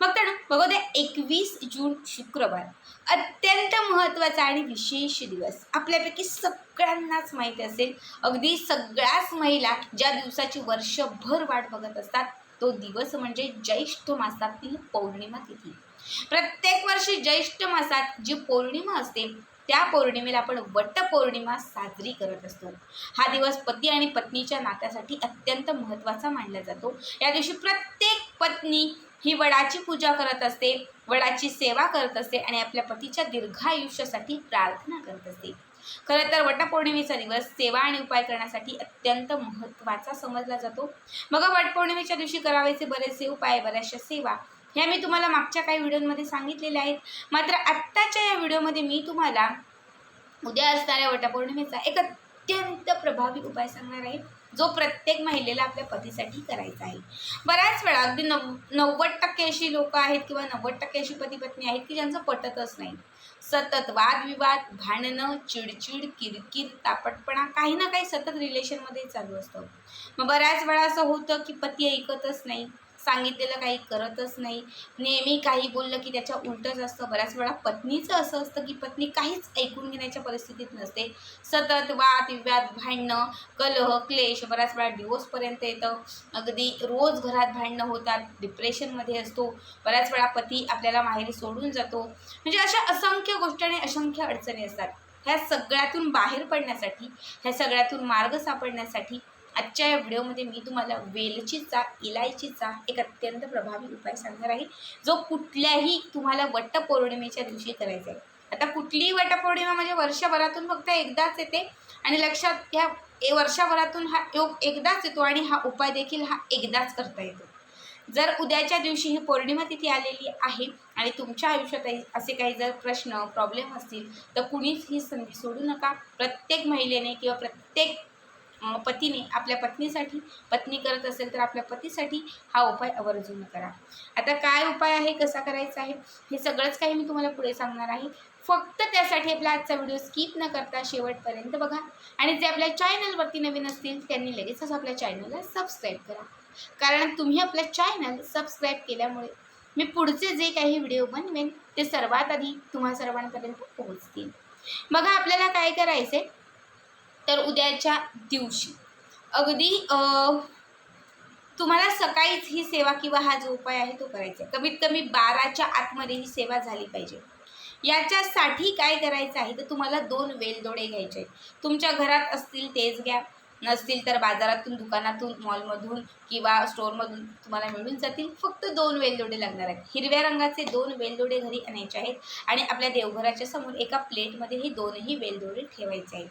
मग तर बघू द्या एकवीस जून शुक्रवार. अत्यंत महत्त्वाचा आणि विशेष दिवस. आपल्यापैकी सगळ्यांनाच माहिती असेल. अगदी सगळ्याच महिला ज्या दिवसाची वर्षभर वाट बघत असतात तो दिवस म्हणजे ज्येष्ठ मासातील पौर्णिमा तिथी. प्रत्येक वर्षी ज्येष्ठ मासात जी पौर्णिमा असते त्या पौर्णिमेला आपण वटपौर्णिमा साजरी करत असतो. हा दिवस पती आणि पत्नीच्या नात्यासाठी अत्यंत महत्त्वाचा मानला जातो. या दिवशी प्रत्येक पत्नी ही वडाची पूजा करत असते वडाची सेवा करत असते आणि आपल्या पतीच्या दीर्घायुष्यासाठी प्रार्थना करत असते. खरं तर वटपौर्णिमेचा दिवस सेवा आणि उपाय करण्यासाठी अत्यंत महत्त्वाचा समजला जातो. मग वटपौर्णिमेच्या दिवशी करावेचे बरेचसे उपाय बऱ्याचशा सेवा ह्या मी तुम्हाला मागच्या काही व्हिडिओमध्ये सांगितलेल्या आहेत. मात्र आत्ताच्या या व्हिडिओमध्ये मी तुम्हाला उद्या असणाऱ्या वटपौर्णिमेचा एक अत्यंत प्रभावी उपाय सांगणार आहे. जो प्रत्येक महिलेला आपल्या पतीसाठी करायचा आहे. बऱ्याच वेळा अगदी नव नव्वद टक्के अशी लोक आहेत किंवा नव्वद टक्के अशी पती पत्नी आहेत की ज्यांचं पटतच नाही. सतत वादविवाद भांडणं चिडचिड किरकिर तापटपणा काही ना काही सतत रिलेशनमध्ये चालू असतं. मग बऱ्याच वेळा असं होतं की पती ऐकतच नाही. सांगितलेलं काही करतच नाही. नेहमी काही बोललं की त्याच्या उलटंच असतं. बऱ्याच वेळा पत्नीचं असं असतं की पत्नी काहीच ऐकून घेण्याच्या परिस्थितीत नसते. सतत वाद विवाद भांडणं कलह क्लेश बऱ्याच वेळा डिवोर्सपर्यंत येतं. अगदी रोज घरात भांडणं होतात डिप्रेशनमध्ये असतो. बऱ्याच वेळा पती आपल्याला माहेरी सोडून जातो. म्हणजे अशा असंख्य गोष्टी आणि असंख्य अडचणी असतात. ह्या सगळ्यातून बाहेर पडण्यासाठी ह्या सगळ्यातून मार्ग सापडण्यासाठी आजच्या या व्हिडिओमध्ये मी तुम्हाला वेलचीचा इलायचीचा एक अत्यंत प्रभावी उपाय सांगणार आहे. जो कुठल्याही तुम्हाला वटपौर्णिमेच्या दिवशी करायचा आहे. आता कुठलीही वटपौर्णिमा म्हणजे वर्षभरातून फक्त एकदाच येते आणि लक्षात घ्या ए वर्षभरातून हा योग एकदाच येतो आणि हा उपाय देखील हा एकदाच करता येतो. जर उद्याच्या दिवशी ही पौर्णिमा तिथी आलेली आहे आणि तुमच्या आयुष्यात असे काही जर प्रश्न प्रॉब्लेम असतील तर कुणीच ही संधी सोडू नका. प्रत्येक महिलेने किंवा प्रत्येक पतीने आपल्या पत्नीसाठी पत्नी करत असेल तर आपल्या पतीसाठी हा उपाय आवर्जून करा. आता काय उपाय आहे कसा करायचा आहे हे सगळंच काही मी तुम्हाला पुढे सांगणार आहे. फक्त त्यासाठी आपला आजचा व्हिडिओ स्किप न करता शेवटपर्यंत बघा. आणि जे आपल्या चॅनलवरती नवीन असतील त्यांनी लगेचच आपल्या चॅनलला सबस्क्राईब करा. कारण तुम्ही आपल्या चॅनल सबस्क्राईब केल्यामुळे मी पुढचे जे काही व्हिडिओ बनवेन ते सर्वात आधी तुम्हा सर्वांपर्यंत पोहोचतील. बघा आपल्याला काय करायचं आहे तर उद्याच्या दिवशी. अगदी तुम्हाला सकाळीच ही सेवा किंवा हा जो उपाय आहे तो करायचा आहे. कमीत कमी बाराच्या आतमध्ये ही सेवा झाली पाहिजे. याच्यासाठी काय करायचं आहे? तर तुम्हाला दोन वेलदोडे घ्यायचे आहेत. तुमच्या घरात असतील तेच घ्या. नसतील तर बाजारातून दुकानातून मॉलमधून किंवा स्टोअरमधून तुम्हाला मिळून जातील. फक्त दोन वेलदोडे लागणार आहेत. हिरव्या रंगाचे दोन वेलदोडे घरी आणायचे आहेत आणि आपल्या देवघराच्या समोर एका प्लेटमध्ये हे दोनही वेलदोडे ठेवायचे आहेत.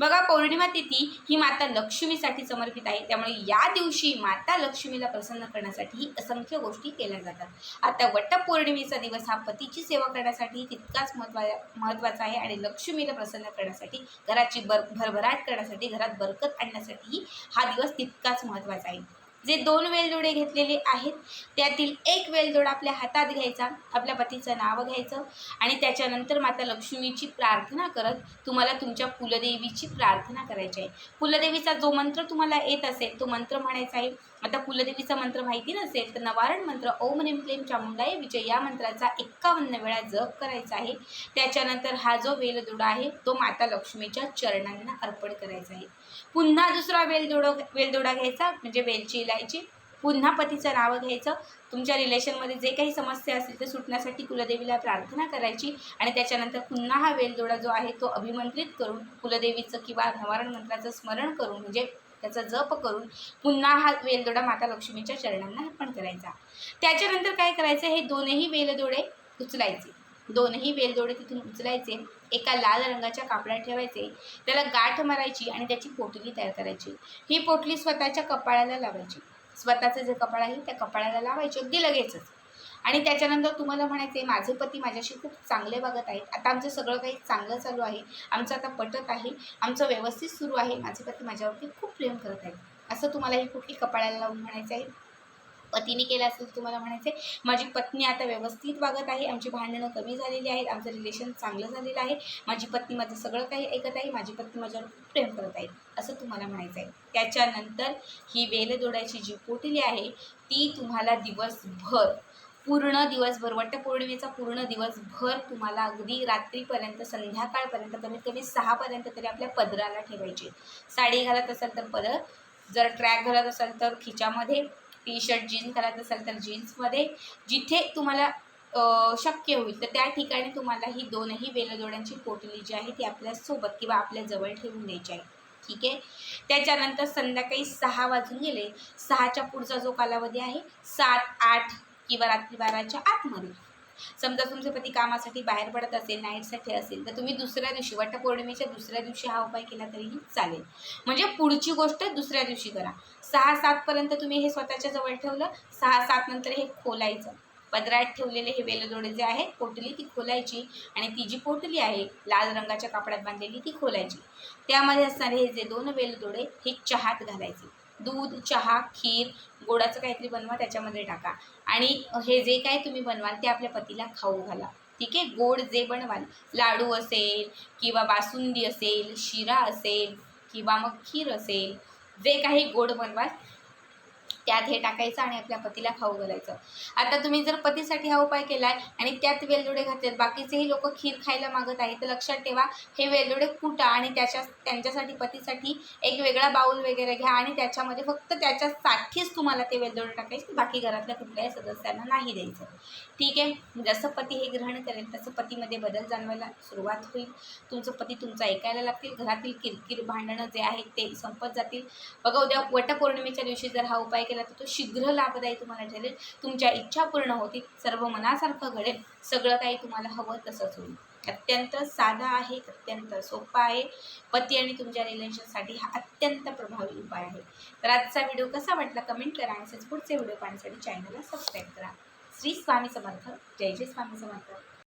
बघा पौर्णिमा तिथी ही माता लक्ष्मीसाठी समर्पित आहे. त्यामुळे या दिवशी माता लक्ष्मीला प्रसन्न करण्यासाठी असंख्य गोष्टी केल्या जातात. आता वटपौर्णिमेचा दिवस हा पतीची सेवा करण्यासाठी तितकाच महत्वा महत्त्वाचा आहे आणि लक्ष्मीला प्रसन्न करण्यासाठी घराची बर भरभराट करण्यासाठी घरात बरकत आणण्यासाठीही हा दिवस तितकाच महत्त्वाचा आहे. जे दोन वेलदोडे घेतलेले आहेत त्यातील एक वेलदोडा आपल्या हातात घ्यायचा आपल्या पतीचं नाव घ्यायचं आणि त्याच्यानंतर माता लक्ष्मीची प्रार्थना करत तुम्हाला तुमच्या कुलदेवीची प्रार्थना करायची आहे. कुलदेवीचा जो मंत्र तुम्हाला येत असेल तो मंत्र म्हणायचा आहे आता कुलदेवीचा मंत्र माहिती नसेल तर नवारण मंत्र ओम नेम क्लेम चामुंडाय विजय या मंत्राचा एक्कावन्न वेळा जप करायचा आहे. त्याच्यानंतर हा जो वेलदोडा आहे तो माता लक्ष्मीच्या चरणांना अर्पण करायचा आहे. पुन्हा दुसरा वेलदोडा वेलदोडा घ्यायचा म्हणजे वेलची इलायची. पुन्हा पतीचं नाव घ्यायचं. तुमच्या रिलेशनमध्ये जे काही समस्या असतील ते सुटण्यासाठी कुलदेवीला प्रार्थना करायची. आणि त्याच्यानंतर पुन्हा हा वेलदोडा जो आहे तो अभिमंत्रित करून कुलदेवीचं किंवा नवारण मंत्राचं स्मरण करून म्हणजे त्याचा जप करून पुन्हा हा वेलदोडा माता लक्ष्मीच्या चरणांना अर्पण करायचा. त्याच्यानंतर काय करायचं हे दोनही वेलदोडे उचलायचे. दोनही वेलदोडे तिथून उचलायचे एका लाल रंगाच्या कापडात ठेवायचे त्याला गाठ मारायची आणि त्याची पोटली तयार करायची. ही पोटली स्वतःच्या कपाळाला लावायची. स्वतःचं जे कपाळ आहे त्या कपाळाला लावायची. अगदी लगेचच. आणि त्याच्यानंतर तुम्हाला म्हणायचं आहे माझे पती माझ्याशी खूप चांगले वागत आहेत. आता आमचं सगळं काही चांगलं चालू आहे. आमचं आता पटत आहे. आमचं व्यवस्थित सुरू आहे. माझे पती माझ्यावरती खूप प्रेम करत आहेत. असं तुम्हाला ही कुठली कपाळाला लावून म्हणायचं आहे? पतीने केलं असेल तर तुम्हाला म्हणायचं आहे माझी पत्नी आता व्यवस्थित वागत आहे. आमची भांडणं कमी झालेली आहेत. आमचं रिलेशन चांगलं झालेलं आहे. माझी पत्नी माझं सगळं काही ऐकत आहे. माझी पत्नी माझ्यावर खूप प्रेम करत आहे असं तुम्हाला म्हणायचं आहे त्याच्यानंतर ही वेलदोड्याची जी पोटली आहे ती तुम्हाला दिवसभर पूर्ण दिवसभर वटपौर्णिमेचा पूर्ण दिवसभर तुम्हाला अगदी रात्रीपर्यंत संध्याकाळपर्यंत कमीत कमी सहापर्यंत तरी आपल्या पदराला ठेवायची. साडी घालत असाल तर पदर जर ट्रॅक घालत असाल तर खिच्यामध्ये टी शर्ट जीन्स घालत असाल तर जीन्समध्ये. जिथे तुम्हाला शक्य होईल तर त्या ठिकाणी तुम्हाला ही दोनही वेलदोड्यांची पोटली जी आहे ती आपल्यासोबत किंवा आपल्या जवळ ठेवून द्यायची आहे. ठीक आहे? त्याच्यानंतर संध्याकाळी सहा वाजून गेले. सहाच्या पुढचा जो कालावधी आहे सात आठ किंवा रात्री बाराच्या आतमध्ये. समजा तुमचे पती कामासाठी बाहेर पडत असेल नाईटसाठी असेल तर तुम्ही दुसऱ्या दिवशी वटपौर्णिमेच्या दुसऱ्या दिवशी हा उपाय केला तरीही चालेल. म्हणजे पुढची गोष्ट दुसऱ्या दिवशी करा. सहा सातपर्यंत तुम्ही हे स्वतःच्या जवळ ठेवलं सहा सात नंतर हे खोलायचं. पदरात ठेवलेले हे वेलदोडे जे आहे पोटली ती खोलायची आणि ती जी पोटली आहे लाल रंगाच्या कापडात बांधलेली ती खोलायची. त्यामध्ये असणारे हे जे दोन वेलदोडे हे चहात घालायचे. दूध चहा खीर गोडाचं काहीतरी बनवा त्याच्यामध्ये टाका. आणि हे जे काय तुम्ही बनवाल ते आपल्या पतीला खाऊ घाला. ठीक आहे? गोड जे बनवाल लाडू असेल किंवा बासुंदी असेल शिरा असेल किंवा मग खीर असेल जे काही गोड बनवाल त्यात हे टाकायचं आणि आपल्या पतीला खाऊ घालायचं. आता तुम्ही जर पतीसाठी हा उपाय केला आहे आणि त्यात वेलदोडे घातलेत बाकीचेही लोक खीर खायला मागत आहेत तर लक्षात ठेवा हे वेलदोडे कुटा आणि त्याच्या त्यांच्यासाठी पतीसाठी एक वेगळा बाऊल वगैरे घ्या आणि त्याच्यामध्ये फक्त त्याच्यासाठीच तुम्हाला ते वेलदोडे टाकायचे बाकी घरातल्या कुठल्याही सदस्यांना नाही द्यायचं. ठीक आहे? जसं पती हे ग्रहण करेल तसं पतीमध्ये बदल जाणवायला सुरुवात होईल. तुमचं पती तुमचं ऐकायला लागतील घरातील किरकिर भांडणं जे आहेत ते संपत जातील. बघा उद्या वटपौर्णिमेच्या दिवशी जर हा उपाय केला तर तो शीघ्र लाभदायी तुम्हाला ठरेल. तुमच्या इच्छा पूर्ण होतील सर्व मनासारखं घडेल सगळं काही तुम्हाला हवं तसंच होईल. अत्यंत साधा आहे अत्यंत सोपा आहे. पती आणि तुमच्या रिलेशनसाठी हा अत्यंत प्रभावी उपाय आहे. तर आजचा व्हिडिओ कसा वाटला कमेंट करा. आणि पुढचे व्हिडिओ पाहण्यासाठी चॅनलला सबस्क्राईब करा. श्री स्वामी समर्थ. जय जय स्वामी समर्थ.